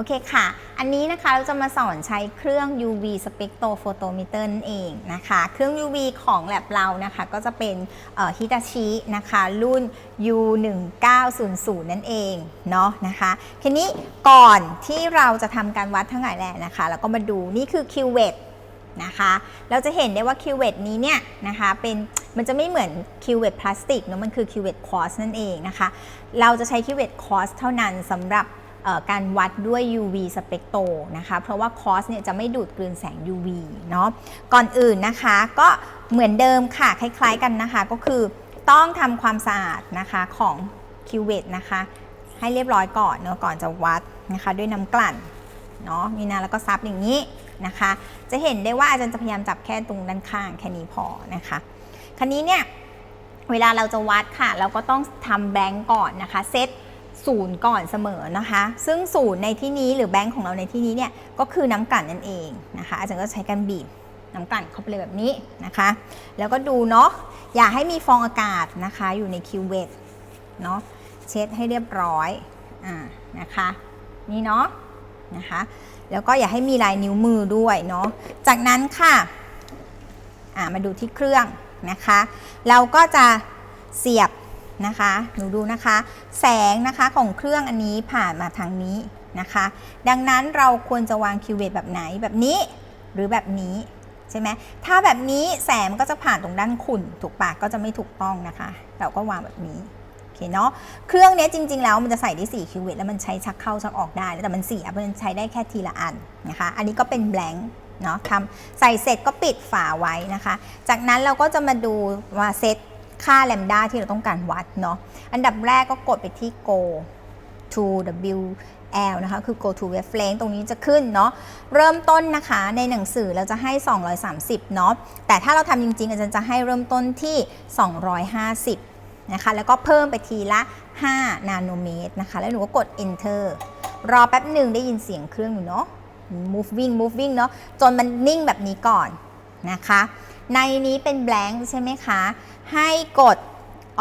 โอเคค่ะ อันนี้นะคะเราจะมาสอนใช้เครื่อง UV spectrophotometer นั่นเองนะคะ เครื่อง UV ของแลบเรานะคะก็จะเป็นฮิตาชินะคะรุ่น U1900 นั่นเองเนาะนะคะ ทีนี้ก่อนที่เราจะทำการวัดทั้งหลายแหละนะคะเราก็มาดูนี่คือ QVET นะคะเราจะเห็นได้ว่า QVET นี้เนี่ยนะคะเป็นมันจะไม่เหมือน QVET พลาสติกเนาะมันคือ QVET quartz นั่นเองนะคะ เราจะใช้ QVET quartz เท่านั้นสำหรับ การวัดด้วย UV สเปกโตนะคะ เพราะว่าคอสเนี่ยจะไม่ดูดกลืนแสง UV เนาะ ก่อนอื่นนะคะก็เหมือนเดิมค่ะ คล้ายๆกันนะคะ ก็คือต้องทำความสะอาดนะคะของ q v e t นะคะ ให้เรียบร้อยก่อนเนาะก่อนจะวัดนะคะด้วยน้ำกลั่นเนาะนี่นะแล้วก็ซับอย่างนี้นะคะ จะเห็นได้ว่าอาจารย์จะพยายามจับแค่ตรงด้านข้างแค่นี้พอนะคะคราวนี้เนี่ยเวลาเราจะวัดค่ะ เราก็ต้องทำแบงก์ก่อนนะคะเซต ศูนย์ก่อนเสมอนะคะ ซึ่งศูนย์ในที่นี้หรือแบงก์ของเราในที่นี้เนี่ยก็คือน้ำกลั่นนั่นเองนะคะ อาจารย์ก็ใช้การบีบน้ำกลั่นเข้าไปเลยแบบนี้นะคะ แล้วก็ดูเนาะอย่าให้มีฟองอากาศนะคะอยู่ในคิวเวทเนาะเช็ดให้เรียบร้อยอ่านะคะนี่เนาะนะคะแล้วก็อย่าให้มีลายนิ้วมือด้วยเนาะจากนั้นค่ะอ่ามาดูที่เครื่องนะคะ เราก็จะเสียบ นะคะหนูดูนะคะ แสงนะคะของเครื่องอันนี้ผ่านมาทางนี้นะคะ ดังนั้นเราควรจะวางคิวเวตแบบไหนแบบนี้หรือแบบนี้ใช่ไหมถ้าแบบนี้แสงมันก็จะผ่านตรงด้านขุ่นถูกปากก็จะไม่ถูกต้องนะคะ เราก็วางแบบนี้โอเคเนาะเครื่องนี้จริง ๆ แล้วมันจะใส่ได้4คิวเวตแล้วมันใช้ชักเข้าชักออกได้ แต่มันเสียเพราะฉะนั้นใช้ได้แค่ทีละอันนะคะ อันนี้ก็เป็นแบงค์เนาะทำใส่เสร็จก็ปิดฝาไว้นะคะ จากนั้นเราก็จะมาดูว่าเซต ค่าแลมด้าที่เราต้องการวัดเนาะอันดับแรกก็กดไปที่ go to w l นะคะ คือ go to wavelength ตรงนี้จะขึ้นเนาะ เริ่มต้นนะคะในหนังสือเราจะให้ 230 เนาะ แต่ถ้าเราทำจริง ๆ อาจารย์จะให้เริ่มต้นที่ 250 นะคะ แล้วก็เพิ่มไปทีละ 5 นาโนเมตรนะคะ แล้วหนูก็กด enter รอแป๊บหนึ่งได้ยินเสียงเครื่องอยู่เนาะ moving moving เนาะ จนมันนิ่งแบบนี้ก่อนนะคะ ในนี้เป็น blank ใช่ไหมคะ ให้กด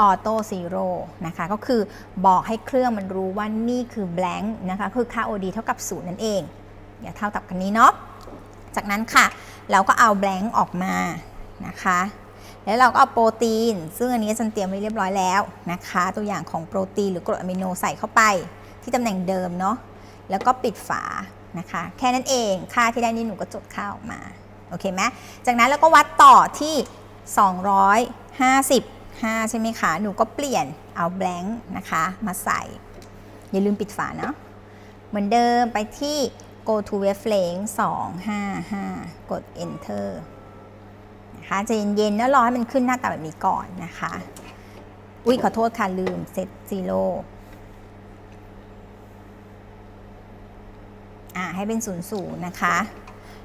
auto zero นะคะ ก็คือบอกให้เครื่องมันรู้ว่านี่คือ blank นะคะ คือค่า OD เท่ากับ 0 นั่นเองอย่าเท่ากับกันนี้เนาะ จากนั้นค่ะ เราก็เอา blank ออกมานะคะ แล้วเราก็เอาโปรตีน ซึ่งอันนี้ฉันเตรียมไว้เรียบร้อยแล้วนะคะ ตัวอย่างของโปรตีนหรือกรดอะมิโนใส่เข้าไป ที่ตำแหน่งเดิมเนาะ แล้วก็ปิดฝานะคะ แค่นั้นเอง ค่าที่ได้นี่หนูก็จดค่าออกมา โอเคไหมจากนั้นเราก็วัดต่อที่ 255 ใช่ไหมคะ หนูก็เปลี่ยนเอา blank นะคะ มาใส่ อย่าลืมปิดฝาเนาะเหมือนเดิมไปที่ go to wavelength 255 กด enter นะคะจะเย็นๆแล้วรอให้มันขึ้นหน้าตาแบบนี้ก่อนนะคะ อุ้ยขอโทษค่ะ ลืม set zero อ่าให้เป็นศูนย์ศูนย์นะคะ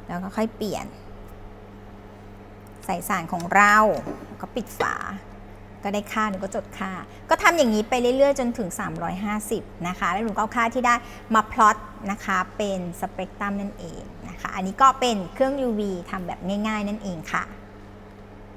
แล้วก็ค่อยเปลี่ยน ใส่สารของเราก็ปิดฝา ก็ได้ค่าหนูก็จดค่า ก็ทำอย่างนี้ไปเรื่อยๆ จนถึง 350 นะคะ แล้วหนูก็เอาค่าที่ได้มาพลอตนะคะเป็นสเปกตรัมนั่นเองนะคะ อันนี้ก็เป็นเครื่อง UV ทำแบบง่าย ๆ นั่นเองค่ะ